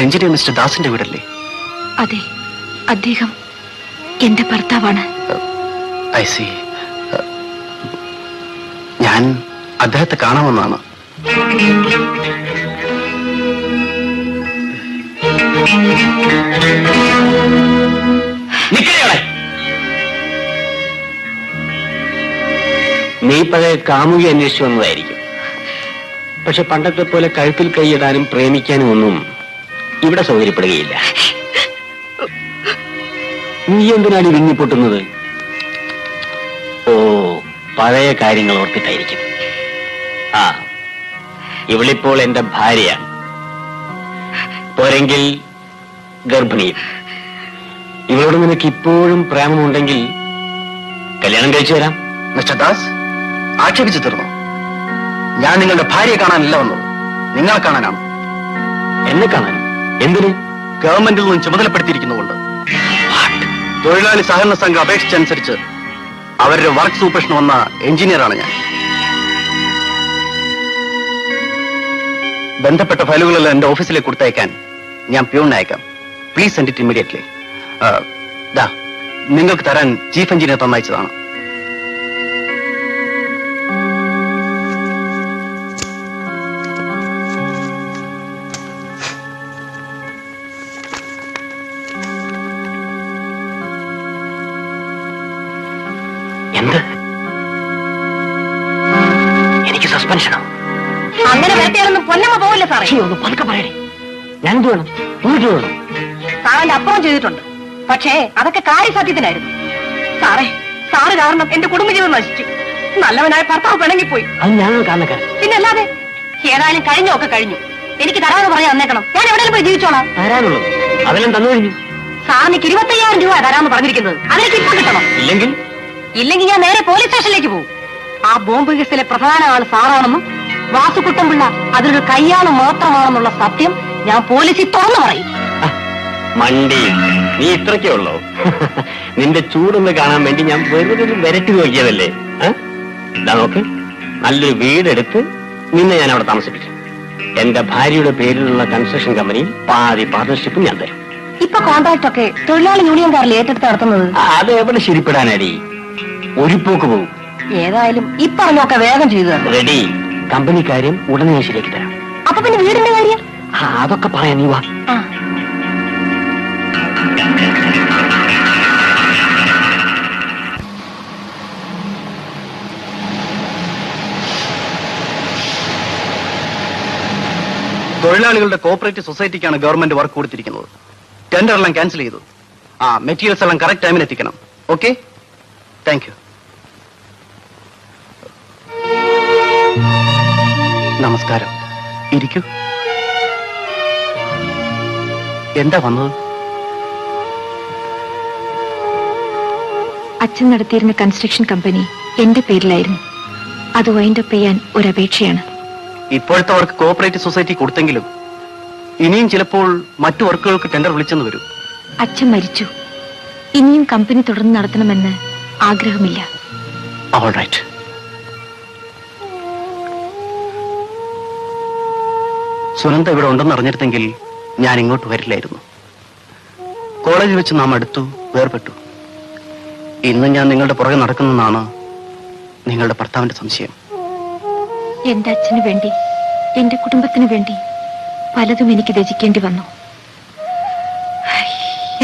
Engineer mister ദാസിന്റെ വീടല്ലേ? അതെ അദ്ദേഹം എന്റെ ഭർത്താവാണ്. I see. ഞാൻ അദ്ദേഹത്തെ കാണാമെന്നാണ്. നീ പഴയ കാമുകി അന്വേഷിച്ചു വന്നതായിരിക്കും. പക്ഷെ പണ്ടത്തെ പോലെ കഴുത്തിൽ കൈയിടാനും പ്രേമിക്കാനും ഒന്നും ഇവിടെ സൗകര്യപ്പെടുകയില്ല. നീ എന്തിനാണ് വിങ്ങിപ്പൊട്ടുന്നത്? ഓ പഴയ കാര്യങ്ങൾ ഓർത്തിട്ടായിരിക്കും. ആ ഇവളിപ്പോൾ എന്റെ ഭാര്യയാണ്. പോരെങ്കിൽ ഗർഭിണിയും ഇവളോട് നിനക്ക് ഇപ്പോഴും പ്രേമമുണ്ടെങ്കിൽ കല്യാണം കഴിച്ചു തരാം. മിസ്റ്റർ ദാസ് ആക്ഷേപിച്ചു തീർന്നു? ഞാൻ നിങ്ങളുടെ ഭാര്യയെ കാണാനല്ല വന്നു നിങ്ങളെ കാണാനാണ്. എന്നെ കാണാൻ എന്തിന്? ഗവൺമെന്റിൽ നിന്നും ചുമതലപ്പെടുത്തിയിരിക്കുന്നുകൊണ്ട് തൊഴിലാളി സഹകരണ സംഘം അപേക്ഷിച്ചനുസരിച്ച് അവരുടെ വർക്ക് സൂപ്പർഷൻ വന്ന എഞ്ചിനീയറാണ് ഞാൻ. ബന്ധപ്പെട്ട ഫയലുകളെല്ലാം എന്റെ ഓഫീസിലേക്ക് കൊടുത്തയക്കാൻ ഞാൻ പ്യൂണിനെ അയക്കാം. പ്ലീസ് സെൻഡ് ഇറ്റ് ഇമ്മീഡിയറ്റ്ലി നിങ്ങൾക്ക് തരാൻ ചീഫ് എഞ്ചിനീയർ തന്നയച്ചതാണ്. പോവില്ല സാറേ. ഒന്ന് പതുക്കെ പറയണേ ഞാൻ എന്ത് വേണം എന്നിട്ട് വേണം. സാറിന്റെ അപ്പുറം ചെയ്തിട്ടുണ്ട്. പക്ഷേ അതൊക്കെ കാര്യസാധ്യത്തിനായിരുന്നു സാറേ സാറ് കാരണം എന്റെ കുടുംബജീവിതം നശിച്ചു. നല്ലവനായ ഭർത്താവ് പിണങ്ങിപ്പോയി. അത് ഞാൻ കാരണക്കാരൻ. പിന്നല്ലാതെ ഏതായാലും കഴിഞ്ഞൊക്കെ കഴിഞ്ഞു. എനിക്ക് തരാമെന്ന് പറയാൻ തന്നേക്കണം ഞാൻ എവിടെയും പോയി ജീവിച്ചോളാം. തരാനുള്ളത് അതെല്ലാം തന്നു കഴിഞ്ഞു. സാറിന് ഇരുപത്തയ്യായിരം രൂപ തരാമെന്ന് പറഞ്ഞിരിക്കുന്നത് അതിലേക്ക് ഇപ്പൊ കിട്ടണം. ഇല്ലെങ്കിൽ? ഇല്ലെങ്കിൽ ഞാൻ നേരെ പോലീസ് സ്റ്റേഷനിലേക്ക് പോകും. ആ ബോംബ് കേസിലെ പ്രധാന ആൾ സാറാണെന്നും വാസുക്കുട്ടൻപിള്ള അതിലൊരു കയ്യാൾ മാത്രമാണെന്നുള്ള സത്യം ഞാൻ പോലീസിൽ തുറന്നു പറയും. മണ്ടി. നീ ഇത്രയ്ക്കേ ഉള്ളോ? നിന്റെ ചൂടൊന്ന് കാണാൻ വേണ്ടി ഞാൻ വെറുതെ ഒന്ന് വിരട്ടി നോക്കിയതല്ലേ? എന്താ നോക്ക്. നല്ലൊരു വീടെടുത്ത് നിന്നെ ഞാൻ അവിടെ താമസിപ്പിച്ചു എന്റെ ഭാര്യയുടെ പേരിലുള്ള കൺസ്ട്രക്ഷൻ കമ്പനിയിൽ പാതി പാർട്ണർഷിപ്പ് ഞാൻ തരും. ഇപ്പൊ കോൺട്രാക്ട് ഒക്കെ തൊഴിലാളി യൂണിയൻകാരിൽ ഏറ്റെടുത്ത് നടത്തുന്നത്? അത് എവിടെ ശരിപ്പെടാനടി? ഒരു പോക്ക് പോകും ഏതായാലും ഇപ്പറഞ്ഞൊക്കെ വേഗം ചെയ്തു റെഡി. കമ്പനി കാര്യം ഉടനെ ഞാൻ ശരിയാക്കി തരാം. അപ്പൊ പിന്നെ വീടിന്റെ കാര്യം? ആ, അതൊക്കെ പറയാം നീ വാ. ആ. തൊഴിലാളികളുടെ കോപ്പറേറ്റീവ് സൊസൈറ്റിക്കാണ് ഗവൺമെന്റ് വർക്ക് കൊടുത്തിരിക്കുന്നത്. ടെൻഡർ എല്ലാം ക്യാൻസൽ ചെയ്തു. ആ മെറ്റീരിയൽസ് എല്ലാം കറക്റ്റ് ടൈമിൽ എത്തിക്കണം. ഓക്കെ താങ്ക് യു നമസ്കാരം. ഇരിക്കൂ. എന്താ വന്നത്? അച്ഛൻ നടത്തിയിരുന്ന കൺസ്ട്രക്ഷൻ കമ്പനി എന്റെ പേരിലായിരുന്നു. അത് വൈൻഡപ്പ് ചെയ്യാൻ ഒരു അപേക്ഷയാണ് ഇപ്പോഴത്തെ വർക്ക് കോപ്പറേറ്റീവ് സൊസൈറ്റി കൊടുത്തെങ്കിലും ഇനിയും ചിലപ്പോൾ മറ്റു വർക്കുകൾക്ക് ടെൻഡർ വിളിച്ചെന്ന് വരും. അച്ഛൻ മരിച്ചു. ഇനിയും കമ്പനി തുടർന്ന് നടത്തണമെന്ന് ആഗ്രഹമില്ല. ഓൾ റൈറ്റ് സുനന്ദ ഇവിടെ ഉണ്ടെന്ന് അറിഞ്ഞിരുന്നെങ്കിൽ ഞാൻ ഇങ്ങോട്ട് വരില്ലായിരുന്നു. കോളേജിൽ വെച്ച് നാം അടുത്തു വേർപെട്ടു. ഇന്ന് ഞാൻ നിങ്ങളുടെ പുറകെ നടക്കുന്നെന്നാണ് നിങ്ങളുടെ ഭർത്താവിന്റെ സംശയം. എന്റെ അച്ഛന് വേണ്ടി എന്റെ കുടുംബത്തിന് വേണ്ടി പലതും എനിക്ക് രചിക്കേണ്ടി വന്നു.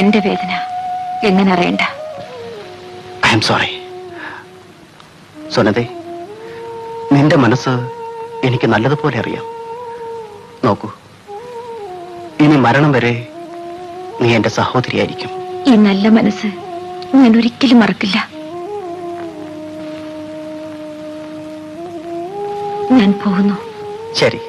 എന്റെ വേദന എങ്ങനെ അറിയണ്ട? ഐ എം സോറി സുനതേ നിന്റെ മനസ്സ് എനിക്ക് നല്ലതുപോലെ അറിയാം. നോക്കൂ. ഇനി മരണം വരെ നീ എന്റെ സഹോദരിയായിരിക്കും. ഈ നല്ല മനസ്സ് ഞാൻ ഒരിക്കലും മറക്കില്ല. ഞാൻ പോകുന്നു. ശരി.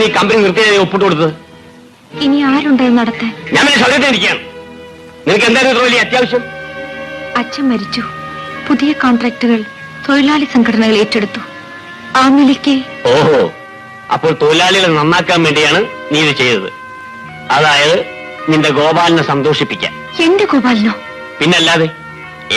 നീ കമ്പനി നിർത്തിയായി ഒപ്പിട്ട് കൊടുത്തത്? ഇനി ആരുണ്ടായി നടത്താൻ? ഞാൻ പിന്നെ സൗകര്യത്തിനിരിക്കുകയാണ് നിനക്ക് എന്തായിരുന്നു ഇത്ര വലിയ അത്യാവശ്യം? അച്ഛൻ മരിച്ചു. പുതിയ കോൺട്രാക്ടുകൾ തൊഴിലാളി സംഘടനകൾ ഏറ്റെടുത്തു. ആ നിലയ്ക്ക് ഓഹോ. അപ്പോൾ തൊഴിലാളികളെ നന്നാക്കാൻ വേണ്ടിയാണ് നീ ഇത് ചെയ്തത്. അതായത് നിന്റെ ഗോപാലിനെ സന്തോഷിപ്പിക്കാൻ. എന്റെ ഗോപാലിനോ? പിന്നല്ലാതെ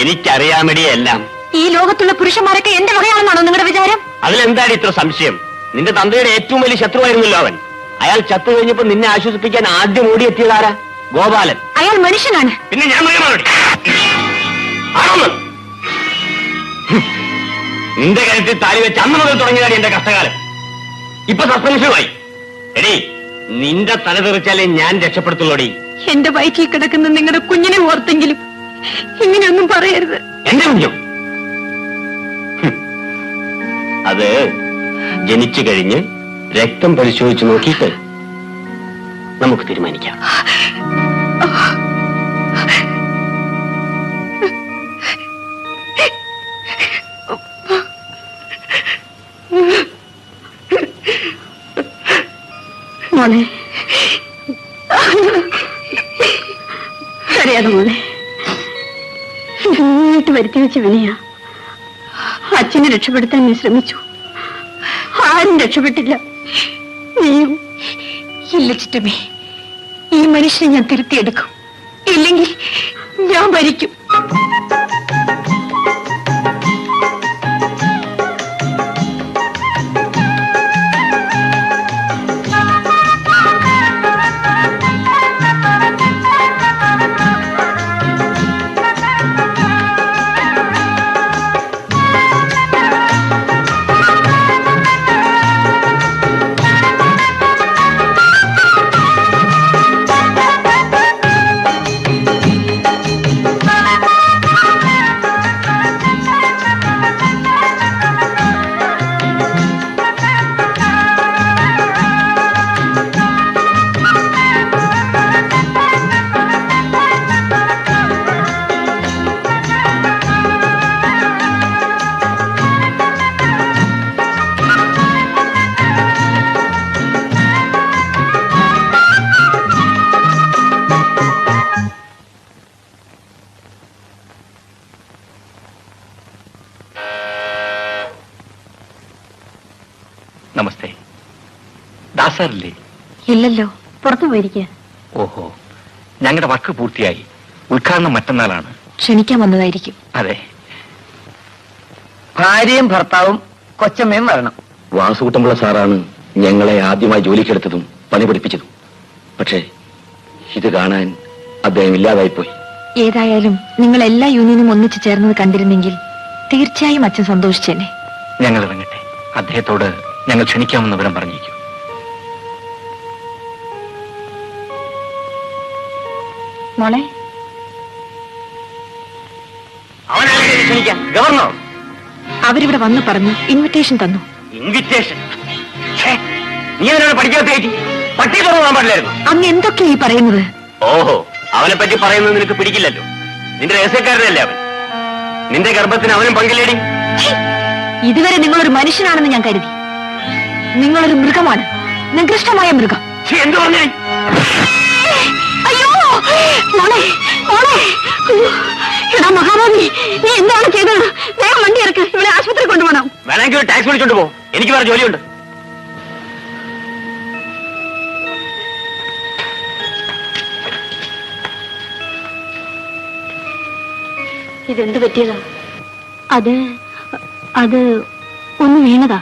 എനിക്കറിയാമടി എല്ലാം. ഈ ലോകത്തുള്ള പുരുഷന്മാരൊക്കെ എന്റെ വകയാണെന്നാണോ നിങ്ങളുടെ വിചാരം? അതിലെന്താണ് ഇത്ര സംശയം? നിന്റെ തന്തയുടെ ഏറ്റവും വലിയ ശത്രുവായിരുന്നല്ലോ അവൻ. അയാൾ ചത്തു കഴിഞ്ഞപ്പോ നിന്നെ ആശ്വസിപ്പിക്കാൻ ആദ്യം ഓടിയെത്തിയതാരാ ഗോപാലൻ. അയാൾ മനുഷ്യനാണ്. പിന്നെ ഞാൻ നിന്റെ കരുത്തിൽ താലി വെച്ച് അന്ന് മുതൽ തുടങ്ങിയതാണ് എന്റെ കഷ്ടകാലം. ഇപ്പൊ സസ്പെൻഷനുമായി. എടീ നിന്റെ തല തെറിച്ചാലേ ഞാൻ രക്ഷപ്പെടുത്തുള്ളൂടി. എന്റെ വയറ്റിൽ കിടക്കുന്ന നിങ്ങളുടെ കുഞ്ഞിനെ ഓർത്തെങ്കിലും ഇങ്ങനെയൊന്നും പറയരുത്. എന്റെ കുഞ്ഞോ. അത് ജനിച്ചു കഴിഞ്ഞ് രക്തം പരിശോധിച്ച് നോക്കിയിട്ട് നമുക്ക് തീരുമാനിക്കാം. വരുത്തി വെച്ച വിനയാ. അച്ഛനെ രക്ഷപ്പെടുത്താൻ നീ ശ്രമിച്ചു. ആരും രക്ഷപ്പെട്ടില്ല. നീയും ഇല്ല ചിറ്റമ്മേ. ഈ മനുഷ്യനെ ഞാൻ തിരുത്തിയെടുക്കും. ഇല്ലെങ്കിൽ ഞാൻ ഭരിക്കും ദാസാറില്ലേ ഇല്ലല്ലോ പുറത്തു പോയിരിക്കുക ഓഹോ ഞങ്ങളുടെ വർക്ക് പൂർത്തിയായി. ഉദ്ഘാടനം മറ്റന്നാളാണ്. ക്ഷണിക്കാൻ വന്നതായിരിക്കും. അതെ. ഭാര്യയും ഭർത്താവും കൊച്ചമ്മയും വരണം. വാസുകുട്ടമ്പിള്ള സാറാണ് ഞങ്ങളെ ആദ്യമായി ജോലിക്കെടുത്തതും പണി പഠിപ്പിച്ചതും. പക്ഷേ ഇത് കാണാൻ അദ്ദേഹം ഇല്ലാതായിപ്പോയി. ഏതായാലും നിങ്ങൾ എല്ലാ യൂണിയനും ഒന്നിച്ചു ചേർന്നത് കണ്ടിരുന്നെങ്കിൽ തീർച്ചയായും അച്ഛൻ സന്തോഷിച്ചേനെ. ഞങ്ങൾ ഇറങ്ങട്ടെ. അദ്ദേഹത്തോട് ഞങ്ങൾ ക്ഷണിക്കാമെന്ന് വിവരം പറഞ്ഞേക്കും മോളെ. ഗവർണർ. അവരിവിടെ വന്നു പറഞ്ഞു ഇൻവിറ്റേഷൻ തന്നു. ഇൻവിറ്റേഷൻ നീ അവനോട് പഠിക്കാത്ത കയറ്റി പട്ടി തുറന്നാൻ പാടില്ലായിരുന്നു. അങ്ങ് എന്തൊക്കെയാ ഈ പറയുന്നത്? ഓഹോ അവനെ പറ്റി പറയുന്നത് നിനക്ക് പിടിക്കില്ലല്ലോ. നിന്റെ രഹസ്യക്കാരനല്ലേ അവൻ. നിന്റെ ഗർഭത്തിന് അവനും പങ്കില്ലേടി. ഇതുവരെ നിങ്ങളൊരു മനുഷ്യനാണെന്ന് ഞാൻ കരുതി. നിങ്ങളൊരു മൃഗമാണ്. നികൃഷ്ടമായ മൃഗം. എന്ത് പറഞ്ഞേ? വേണമെങ്കിൽ ഒരു ടാക്സി വിളിച്ചോണ്ട് പോ. എനിക്ക് വേറെ ജോലിയുണ്ട്. ഇതെന്ത് പറ്റിയതാ? അത് അത് ഒന്ന് വീണതാ.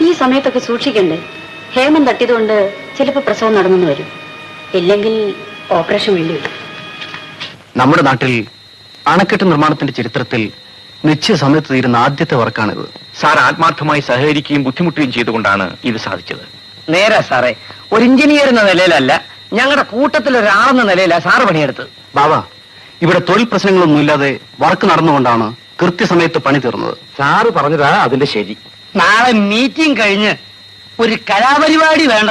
ഈ സമയത്തൊക്കെ സൂക്ഷിക്കണ്ടേ? ഹേമം തട്ടിയതുകൊണ്ട് ചിലപ്പോൾ പ്രസവം നടന്നു വരും. ഇല്ലെങ്കിൽ ഓപ്പറേഷൻ വേണ്ടി വരും. നമ്മുടെ നാട്ടിൽ അണക്കെട്ട് നിർമ്മാണത്തിന്റെ ചരിത്രത്തിൽ നിശ്ചയ സമയത്ത് തീരുന്ന ആദ്യത്തെ വർക്കാണിത്. സാർ ആത്മാർത്ഥമായി സഹകരിക്കുകയും ബുദ്ധിമുട്ടുകയും ചെയ്തുകൊണ്ടാണ് ഇത് സാധിച്ചത്. നേരാ സാറേ. ഒരു എഞ്ചിനീയർ എന്ന നിലയിലല്ല ഞങ്ങളുടെ കൂട്ടത്തിൽ ഒരാളെന്ന നിലയിലാണ് സാറ് പണിയെടുത്തത്. ബാബ ഇവിടെ തൊഴിൽ പ്രശ്നങ്ങളൊന്നുമില്ലാതെ വർക്ക് നടന്നുകൊണ്ടാണ് കൃത്യസമയത്ത് പണി തീർന്നത്. സാറ് പറഞ്ഞതാ അതിന്റെ ശരി. നാളെ മീറ്റിംഗ് കഴിഞ്ഞ് ഒരു കലാപരിപാടി വേണ്ട